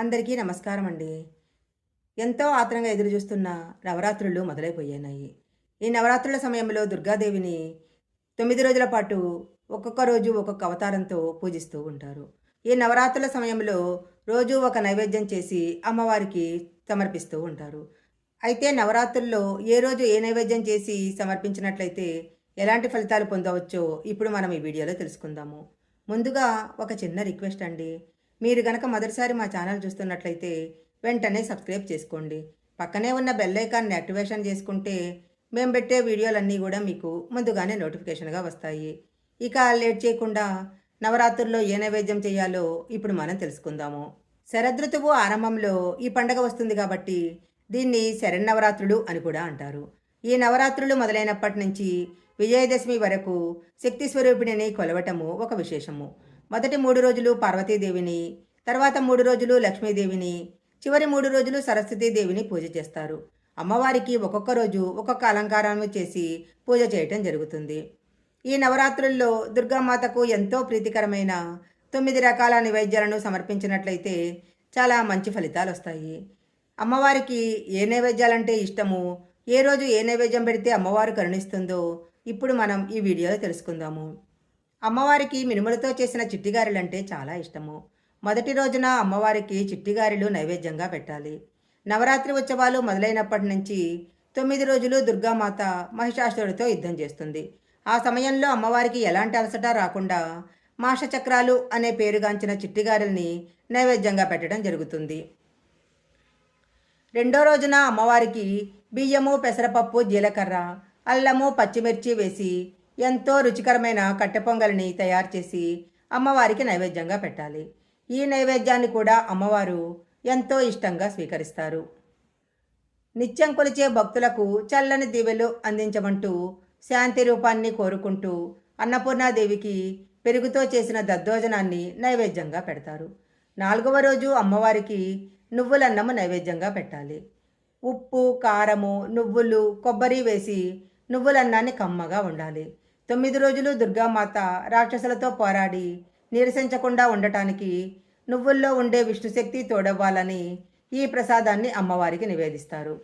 అందరికీ నమస్కారం అండి ఎంతో ఆత్రంగా ఎదురు చూస్తున్న నవరాత్రులు మొదలైపోయాయి. ఈ నవరాత్రుల సమయంలో దుర్గాదేవిని తొమ్మిది రోజుల పాటు ఒక్కొక్క రోజు ఒక్కొక్క అవతారంతో పూజిస్తూ ఉంటారు. ఈ నవరాత్రుల సమయంలో రోజు ఒక నైవేద్యం చేసి అమ్మవారికి సమర్పిస్తూ ఉంటారు. అయితే నవరాత్రుల్లో ఏ రోజు ఏ నైవేద్యం చేసి సమర్పించినట్లయితే ఎలాంటి ఫలితాలు పొందవచ్చో ఇప్పుడు మనం ఈ వీడియోలో తెలుసుకుందాము. ముందుగా ఒక చిన్న రిక్వెస్ట్ అండి. మీరు గనక మొదటిసారి మా ఛానల్ చూస్తున్నట్లయితే వెంటనే సబ్స్క్రైబ్ చేసుకోండి. పక్కనే ఉన్న బెల్ ఐకాన్ని యాక్టివేషన్ చేసుకుంటే మేము పెట్టే వీడియోలన్నీ కూడా మీకు ముందుగానే నోటిఫికేషన్గా వస్తాయి. ఇక లేట్ చేయకుండా నవరాత్రుల్లో ఏ నైవేద్యం చేయాలో ఇప్పుడు మనం తెలుసుకుందాము. శరదృతువు ఆరంభంలో ఈ పండగ వస్తుంది కాబట్టి దీన్ని శరన్నవరాత్రులు అని కూడా అంటారు. ఈ నవరాత్రులు మొదలైనప్పటి నుంచి విజయదశమి వరకు శక్తి స్వరూపిణిని కొలవటము ఒక విశేషము. మొదటి మూడు రోజులు పార్వతీదేవిని తర్వాత మూడు రోజులు లక్ష్మీదేవిని చివరి మూడు రోజులు సరస్వతీదేవిని పూజ చేస్తారు. అమ్మవారికి ఒక్కొక్క రోజు ఒక్కొక్క అలంకారాన్ని చేసి పూజ చేయటం జరుగుతుంది. ఈ నవరాత్రుల్లో దుర్గామాతకు ఎంతో ప్రీతికరమైన తొమ్మిది రకాల నైవేద్యాలను సమర్పించినట్లయితే చాలా మంచి ఫలితాలు వస్తాయి. అమ్మవారికి ఏ నైవేద్యాలంటే ఇష్టము ఏ రోజు ఏ నైవేద్యం పెడితే అమ్మవారు కరుణిస్తుందో ఇప్పుడు మనం ఈ వీడియోలో తెలుసుకుందాము. అమ్మవారికి మినుములతో చేసిన చిట్టిగారెలంటే చాలా ఇష్టము. మొదటి రోజున అమ్మవారికి చిట్టిగారెలు నైవేద్యంగా పెట్టాలి. నవరాత్రి ఉత్సవాలు మొదలైనప్పటి నుంచి తొమ్మిది రోజులు దుర్గామాత మహిషాసురుడితో యుద్ధం చేస్తుంది. ఆ సమయంలో అమ్మవారికి ఎలాంటి అలసట రాకుండా మాషచక్రాలు అనే పేరుగాంచిన చిట్టిగారెల్ని నైవేద్యంగా పెట్టడం జరుగుతుంది. రెండో రోజున అమ్మవారికి బియ్యము పెసరపప్పు జీలకర్ర అల్లము పచ్చిమిర్చి వేసి ఎంతో రుచికరమైన కట్టె పొంగల్ని తయారు చేసి అమ్మవారికి నైవేద్యంగా పెట్టాలి. ఈ నైవేద్యాన్ని కూడా అమ్మవారు ఎంతో ఇష్టంగా స్వీకరిస్తారు. నిత్యం కొలిచే భక్తులకు చల్లని దివెలు అందించమంటూ శాంతి రూపాన్ని కోరుకుంటూ అన్నపూర్ణాదేవికి పెరుగుతో చేసిన దద్దోజనాన్ని నైవేద్యంగా పెడతారు. నాలుగవ రోజు అమ్మవారికి నువ్వులన్నము నైవేద్యంగా పెట్టాలి. ఉప్పు కారము నువ్వులు కొబ్బరి వేసి నువ్వులన్నాన్ని కమ్మగా ఉండాలి తొమ్మిది రోజులు దుర్గామాత రాక్షసులతో పోరాడి నిరసించకుండా ఉండటానికి నువ్వుల్లో ఉండే విష్ణుశక్తి తోడవ్వాలని ఈ ప్రసాదాన్ని అమ్మవారికి నివేదిస్తారు.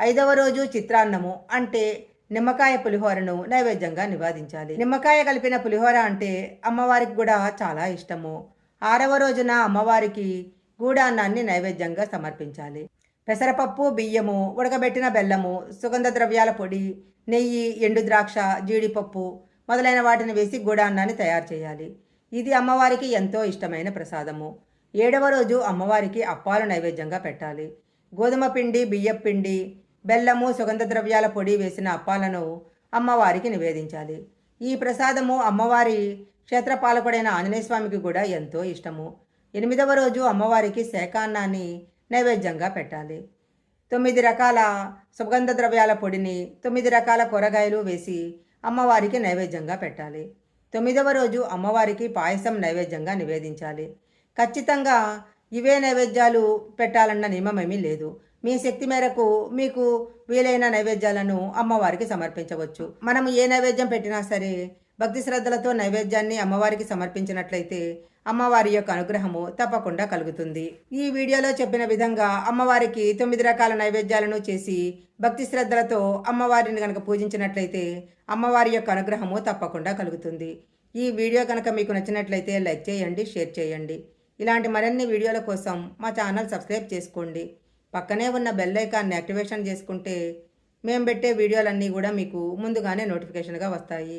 ఐదవ రోజు చిత్రాన్నము అంటే నిమ్మకాయ పులిహోరను నైవేద్యంగా నివాదించాలి. నిమ్మకాయ కలిపిన పులిహోర అంటే అమ్మవారికి కూడా చాలా ఇష్టము. ఆరవ రోజున అమ్మవారికి గూడాన్నాన్ని నైవేద్యంగా సమర్పించాలి. పెసరపప్పు బియ్యము ఉడకబెట్టిన బెల్లము సుగంధ ద్రవ్యాల పొడి నెయ్యి ఎండు ద్రాక్ష జీడిపప్పు మొదలైన వాటిని వేసి గూడాన్నాన్ని తయారు చేయాలి. ఇది అమ్మవారికి ఎంతో ఇష్టమైన ప్రసాదము. ఏడవ రోజు అమ్మవారికి అప్పాలు నైవేద్యంగా పెట్టాలి. గోధుమ పిండి బియ్యం పిండి బెల్లము సుగంధ ద్రవ్యాల పొడి వేసిన అప్పాలను అమ్మవారికి నివేదించాలి. ఈ ప్రసాదము అమ్మవారి క్షేత్రపాలకుడైన ఆంజనేయస్వామికి కూడా ఎంతో ఇష్టము. ఎనిమిదవ రోజు అమ్మవారికి శాఖాన్నాన్ని నైవేద్యంగా పెట్టాలి. తొమ్మిది రకాల సుగంధ ద్రవ్యాల పొడిని తొమ్మిది రకాల కూరగాయలు వేసి అమ్మవారికి నైవేద్యంగా పెట్టాలి. తొమ్మిదవ రోజు అమ్మవారికి పాయసం నైవేద్యంగా నివేదించాలి. ఖచ్చితంగా ఇవే నైవేద్యాలు పెట్టాలన్న నియమమేమీ లేదు. మీ శక్తి మేరకు మీకు వీలైన నైవేద్యాలను అమ్మవారికి సమర్పించవచ్చు. మనం ఏ నైవేద్యం పెట్టినా సరే భక్తి శ్రద్ధలతో నైవేద్యాన్ని అమ్మవారికి సమర్పించినట్లయితే అమ్మవారి యొక్క అనుగ్రహము తప్పకుండా కలుగుతుంది. ఈ వీడియోలో చెప్పిన విధంగా అమ్మవారికి తొమ్మిది రకాల నైవేద్యాలను చేసి భక్తి శ్రద్ధలతో అమ్మవారిని కనుక పూజించినట్లయితే అమ్మవారి యొక్క అనుగ్రహము తప్పకుండా కలుగుతుంది. ఈ వీడియో కనుక మీకు నచ్చినట్లయితే లైక్ చేయండి షేర్ చేయండి. ఇలాంటి మరిన్ని వీడియోల కోసం మా ఛానల్ సబ్స్క్రైబ్ చేసుకోండి. పక్కనే ఉన్న బెల్ ఐకాన్ని యాక్టివేషన్ చేసుకుంటే మేము పెట్టే వీడియోలన్నీ కూడా మీకు ముందుగానే నోటిఫికేషన్గా వస్తాయి.